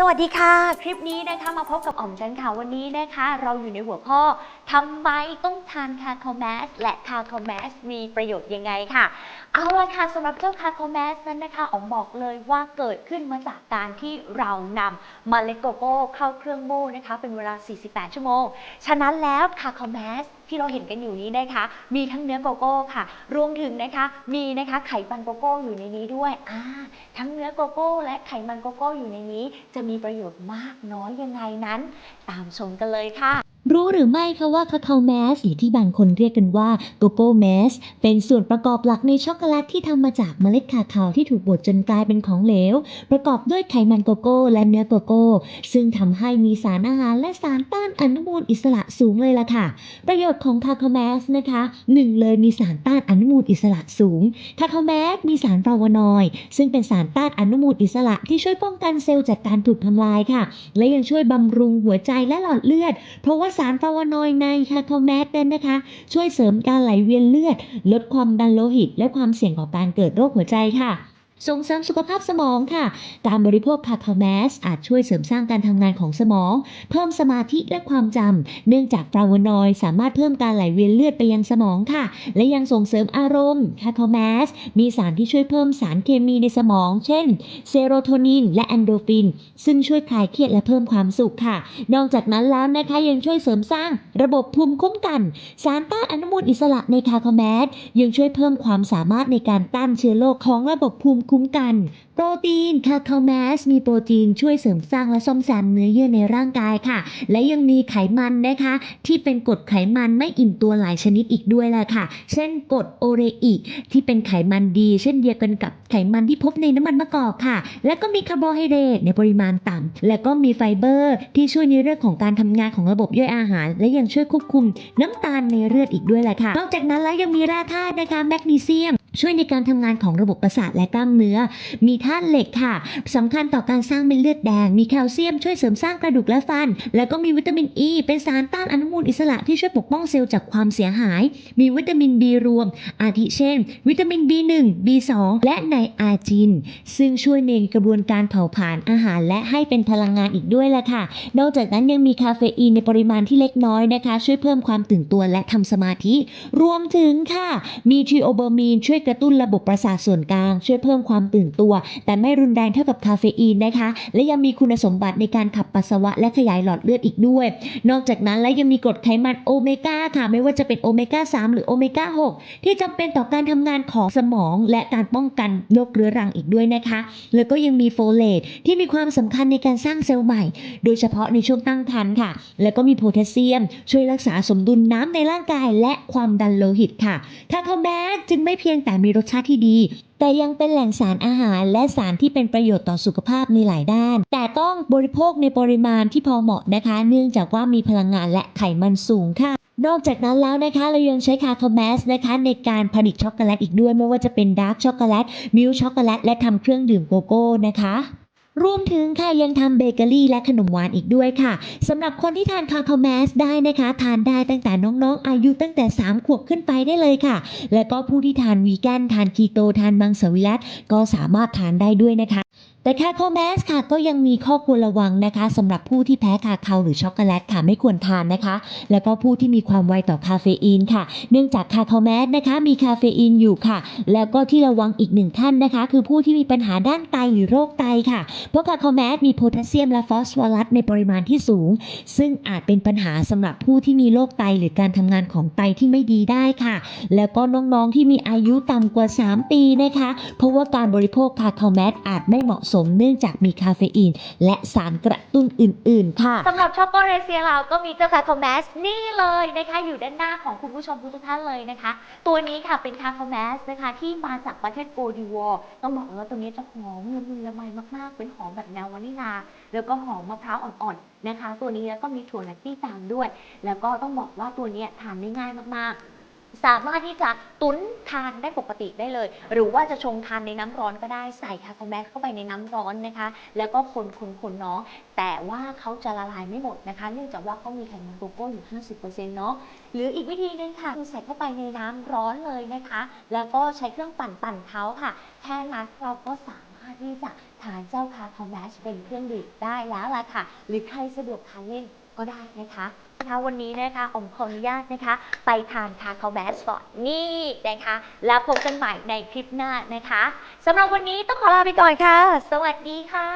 สวัสดีค่ะ คลิปนี้นะคะมาพบกับอ๋อมจันค่ะวันนี้นะคะ เราอยู่ในหัวข้อทำไมต้องทานคาคาแมสและคาคาแมสมีประโยชน์ยังไงค่ะ เอาละค่ะสำหรับเจ้าคาคาแมสนั้นนะคะอ๋อมบอกเลยว่าเกิดขึ้นมาจากการที่เรานำเมล็ดโกโก้เข้าเครื่องโม่นะคะ เป็นเวลา 48 ชั่วโมง ฉะนั้นแล้วคาคาแมสที่เราเห็นกันอยู่นี้นะคะ มีทั้งเนื้อโกโก้ค่ะ รวมถึงนะคะ มีนะคะไขมันโกโก้อยู่ในนี้ด้วยอ่าทั้งเนื้อโกโก้ และไขมันโกโก้อยู่ในนี้ จะมีประโยชน์มากน้อยยังไงนั้น ตามชมกันเลยค่ะ รู้หรือไม่คะว่าคาคาโมสหรือที่บางคนเรียกกันว่าโกโก้เมสเป็นส่วนประกอบหลักในช็อกโกแลตที่ทำมาจากเมล็ดคาคาที่ถูกบดจนกลายเป็นของเหลว ประกอบด้วยไขมันโกโก้และเนื้อโกโก้ ซึ่งทำให้มีสารอาหารและสารต้านอนุมูลอิสระสูงเลยล่ะค่ะ ประโยชน์ของคาคาโมสนะคะหนึ่งเลยมีสารต้านอนุมูลอิสระสูงคาคาโมสมีสารฟลาวโนอยด์ซึ่งเป็นสารต้านอนุมูลอิสระที่ช่วยป้องกันเซลล์จากการถูกทำลายค่ะ และยังช่วยบำรุงหัวใจและหลอดเลือด เพราะว่าสารฟลาวโนอยด์ในคาคาแมสนั้นนะคะ ช่วยเสริมการไหลเวียนเลือด ลดความดันโลหิต และความเสี่ยงของการเกิดโรคหัวใจค่ะ ส่งเสริมสุขภาพสมองค่ะ การบริโภคคาคาแมสอาจช่วยเสริมสร้างการทำงานของสมอง เพิ่มสมาธิและความจำ เนื่องจากฟลาวนอยด์สามารถเพิ่มการไหลเวียนเลือดไปยังสมองค่ะ และยังส่งเสริมอารมณ์คาคาแมสมีสารที่ช่วยเพิ่มสารเคมีในสมอง เช่น เซโรโทนิน และแอนโดฟิน ซึ่งช่วยคลายเครียดและเพิ่มความสุขค่ะ นอกจากนั้นแล้วนะคะยังช่วยเสริมสร้างระบบภูมิคุ้มกัน สารต้านอนุมูลอิสระในคาคาแมสยังช่วยเพิ่มความสามารถในการต้านเชื้อโรคของระบบภูมิคุ้มกัน โปรตีนคาคาแมสมีโปรตีนช่วยเสริมสร้างและซ่อมแซมเนื้อเยื่อในร่างกายค่ะ และยังมีไขมันนะคะ ที่เป็นกรดไขมันไม่อิ่มตัวหลายชนิดอีกด้วยล่ะค่ะ เช่นกรดโอเรอิกที่เป็นไขมันดี เช่นเดียวกันกับไขมันที่พบในน้ำมันมะกอกค่ะ และก็มีคาร์โบไฮเดรตในปริมาณต่ำและก็มีไฟเบอร์ ที่ช่วยในเรื่องของการทำงานของระบบย่อยอาหาร และยังช่วยควบคุมน้ำตาลในเลือดอีกด้วยแหละค่ะ นอกจากนั้นแล้วยังมีแร่ธาตุนะคะแมกนีเซียม ช่วยในการทำงานของระบบประสาทและกล้ามเนื้อ มีธาตุเหล็กค่ะสำคัญต่อการสร้างเม็ดเลือดแดง มีแคลเซียมช่วยเสริมสร้างกระดูกและฟัน แล้วก็มีวิตามินอ e, ีเป็นสารต้านอนุมูลอิสระที่ช่วยปกป้องเซลล์จากความเสียหาย มีวิตามิน B รวม อาทิเช่น วิตามิน B1 B2 และไนอาจิน ซึ่งช่วยในกระบวนการเผาผลาญอาหารและให้เป็นพลังงานอีกด้วยล่ะค่ะ นอกจากนั้นยังมีคาเฟอีนในปริมาณที่เล็กน้อยนะคะ ช่วยเพิ่มความตื่นตัวและทำสมาธิ รวมถึงค่ะ มีทริโอเบอร์มีนช่วยกระตุ้นระบบประสาทส่วนกลาง ช่วยเพิ่มความตื่นตัว แต่ไม่รุนแรงเท่ากับคาเฟอีนนะคะ และยังมีคุณสมบัติในการขับปัสสาวะและขยายหลอดเลือดอีกด้วย นอกจากนั้นและยังมีกรดไขมันโอเมก้าค่ะ ไม่ว่าจะเป็นโอเมก้า 3 หรือโอเมก้า 6 ที่จำเป็นต่อการทำงานของสมองและการป้องกันโรคเรื้อรังอีกด้วยนะคะ แล้วก็ยังมีโฟเลตที่มีความสำคัญในการสร้างเซลล์ใหม่ โดยเฉพาะในช่วงตั้งครรภ์ค่ะ แล้วก็มีโพแทสเซียม ช่วยรักษาสมดุลน้ำในร่างกายและความดันโลหิตค่ะคาคาแมสจึงไม่เพียงแต่มีรสชาติที่ดี แต่ยังเป็นแหล่งสารอาหารและสารที่เป็นประโยชน์ต่อสุขภาพในหลายด้าน แต่ต้องบริโภคในปริมาณที่พอเหมาะนะคะ เนื่องจากว่ามีพลังงานและไขมันสูงค่ะนอกจากนั้นแล้วนะคะเรายังใช้คาคาแมสนะคะในการผลิตช็อกโกแลตอีกด้วยไม่ว่าจะเป็นดาร์กช็อกโกแลตมิลช็อกโกแลตและทำเครื่องดื่มโกโก้นะคะ รวมถึงค่ะยังทำเบเกอรี่และขนมหวานอีกด้วยค่ะสำหรับคนที่ทานคาคาแมสได้นะคะ ทานได้ตั้งแต่น้องๆ อายุตั้งแต่ 3 ขวบขึ้นไปได้เลยค่ะ และก็ผู้ที่ทานวีแกนทานคีโตทานมังสวิรัตก็สามารถทานได้ด้วยนะคะ แต่คาคาแมสค่ะก็ยังมีข้อควรระวังนะคะสำหรับผู้ที่แพ้คาคาหรือช็อกโกแลตค่ะไม่ควรทานนะคะ แล้วก็ผู้ที่มีความไวต่อคาเฟอีนค่ะ เนื่องจากคาคาแมสนะคะ มีคาเฟอีนอยู่ค่ะ แล้วก็ที่ระวังอีกหนึ่งท่านนะคะ คือผู้ที่มีปัญหาด้านไตหรือโรคไตค่ะ เพราะคาคาแมสมีโพแทสเซียมและฟอสฟอรัสในปริมาณที่สูง ซึ่งอาจเป็นปัญหาสำหรับผู้ที่มีโรคไตหรือการทำงานของไตที่ไม่ดีได้ค่ะ แล้วก็น้องๆที่มีอายุต่ำกว่า 3 ปีนะคะ เพราะว่าการบริโภคคาคาแมสอาจไม่เหมาะสมเนื่องจากมีคาเฟอีน และสารกระตุ้นอื่น ๆ ค่ะ สำหรับช็อกโกแลตเซียเราก็มีเจ้าคาคแมสนี่เลยนะคะอยู่ด้านหน้าของคุณผู้ชมทุกท่านเลยนะคะ ตัวนี้ค่ะเป็นคาคแมสนะคะที่มาจากประเทศโกดิวอร์ต้องบอกเลยว่าตัวนี้จะหอมละมุนละไมมากๆ เป็นหอมแบบแนววานิลา แล้วก็หอมมะพร้าวอ่อนๆนะคะ ตัวนี้แล้วก็มีถั่วนัตตี้ตามด้วย แล้วก็ต้องบอกว่าตัวนี้ทานได้ง่ายมากๆ สามารถที่จะตุ้นทานได้ปกติได้เลย หรือว่าจะชงทานในน้ำร้อนก็ได้ใส่คาคาแมสเข้าไปในน้ำร้อนนะคะ แล้วก็คนคนคนเนาะแต่ว่าเขาจะละลายไม่หมดนะคะ เนื่องจากว่าเขามีไขมันโกโก้อยู่ 50%เนาะหรืออีกวิธีหนึงค่ะคือใส่เข้าไปในน้ำร้อนเลยนะคะ แล้วก็ใช้เครื่องปั่นปั่นเขาค่ะ แค่นั้นเราก็สามารถที่จะทานเจ้าคาคาแมชเป็นเครื่องดื่มได้แล้วล่ะค่ะ หรือใครสะดวกทานเล่น ก็ได้นะคะนะคะวันนี้นะคะอมขออนุญาตนะคะ ไปทานคาคาแมสก่อนนี่นะคะ แล้วพบกันใหม่ในคลิปหน้านะคะสำหรับวันนี้ต้องขอลาไปก่อนค่ะ สวัสดีค่ะ